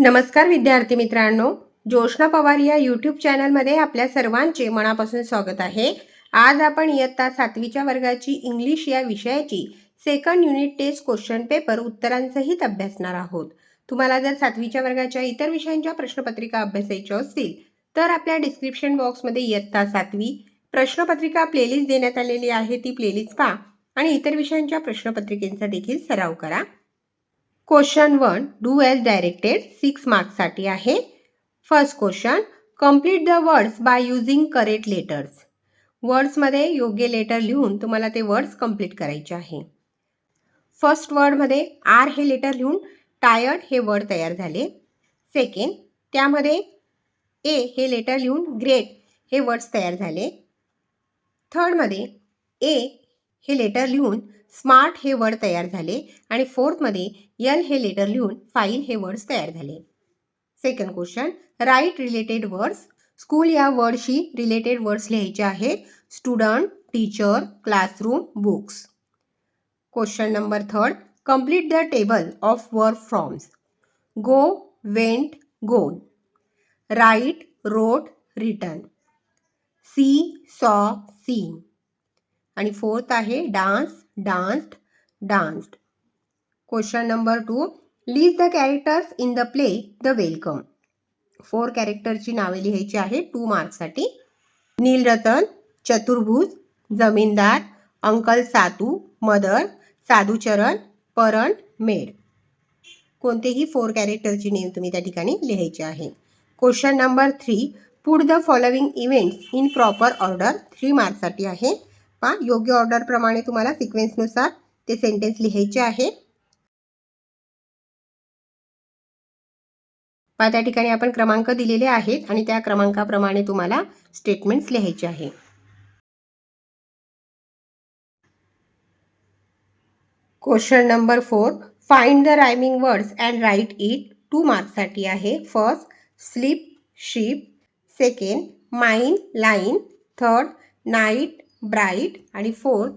नमस्कार विद्यार्थी मित्रांनो जोशना पवार या यूट्यूब चॅनलमध्ये आपल्या सर्वांचे मनापासून स्वागत आहे. आज आपण इयत्ता सातवीच्या वर्गाची इंग्लिश या विषयाची second unit test question paper उत्तरांसहित अभ्यासणार आहोत. तुम्हाला जर सातवीच्या वर्गाच्या इतर विषयांच्या प्रश्नपत्रिका अभ्यासायच्या असतील तर आपल्या डिस्क्रिप्शन बॉक्समध्ये इयत्ता सातवी प्रश्नपत्रिका प्लेलिस्ट देण्यात आलेली आहे ती प्लेलिस्ट पहा आणि इतर विषयांच्या प्रश्नपत्रिकेचा देखील सराव करा. Question one do as directed six मार्क्ससाठी आहे. First question complete the words by using correct letters. वर्ड्समध्ये योग्य लेटर लिहून तुम्हाला ते वर्ड्स कंप्लीट करायचे आहे. फर्स्ट वर्डमध्ये आर हे लेटर लिहून टायर्ड हे वर्ड तयार झाले. सेकंड त्यामध्ये ए हे लेटर लिहून ग्रेट हे वर्ड्स तयार झाले. थर्डमध्ये ए हे लेटर लिहून स्मार्ट हे वर्ड तयार झाले आणि फोर्थमध्ये यल हे लेटर लिहून फाईल हे वर्ड्स तयार झाले. Second question write related words school या वर्डशी रिलेटेड वर्ड्स लिहायचे आहेत. Student teacher classroom books question number third complete the table of verb forms go went gone write wrote written see saw seen आणि fourth आहे dance danced danced. Question number two list the characters in the play the welcome four कॅरेक्टरची नावे लिहायची आहे two मार्क्ससाठी नीलरतन चतुर्भुज जमीनदार uncle Satu mother Sadhucharan परण maid. कोणतेही four कॅरेक्टरची name तुम्ही त्या ठिकाणी लिहायची आहे. Question number three put the following events in proper order three मार्क्ससाठी आहे. पहा योग्य ऑर्डरप्रमाणे तुम्हाला सिक्वेन्सनुसार ते सेंटेन्स लिहायचे आहे. पहा त्या ठिकाणी आपण क्रमांक दिलेले आहेत आणि त्या क्रमांकाप्रमाणे तुम्हाला स्टेटमेंट्स लिहायचे आहे. Question number four find the rhyming words and write it two मार्क्ससाठी आहे. First sleep ship second mine line third night bright आणि fourth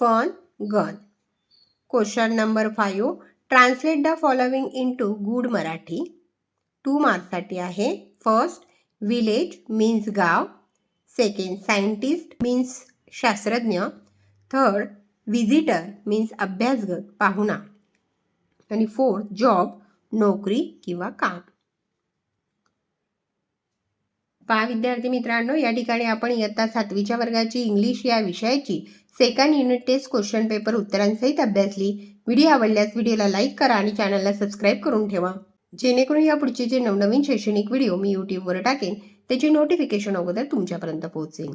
fun gun. Question number five translate the following into good Marathi. Two मार्क्ससाठी आहे. First village means गाव. Second scientist means शास्त्रज्ञ. Third visitor means अभ्यासगत पाहुणा. आणि fourth job नोकरी किंवा काम. पहा विद्यार्थी मित्रांनो या ठिकाणी आपण इयत्ता सातवीच्या वर्गाची इंग्लिश या विषयाची second unit test question paper उत्तरांसहित अभ्यासली. व्हिडिओ आवडल्यास व्हिडिओला लाईक करा आणि चॅनलला सबस्क्राईब करून ठेवा. जेणेकरून या पुढचे जे नवनवीन शैक्षणिक व्हिडिओ मी यूट्यूबवर टाकेन त्याची नोटिफिकेशन अगोदर तुमच्यापर्यंत पोहोचेल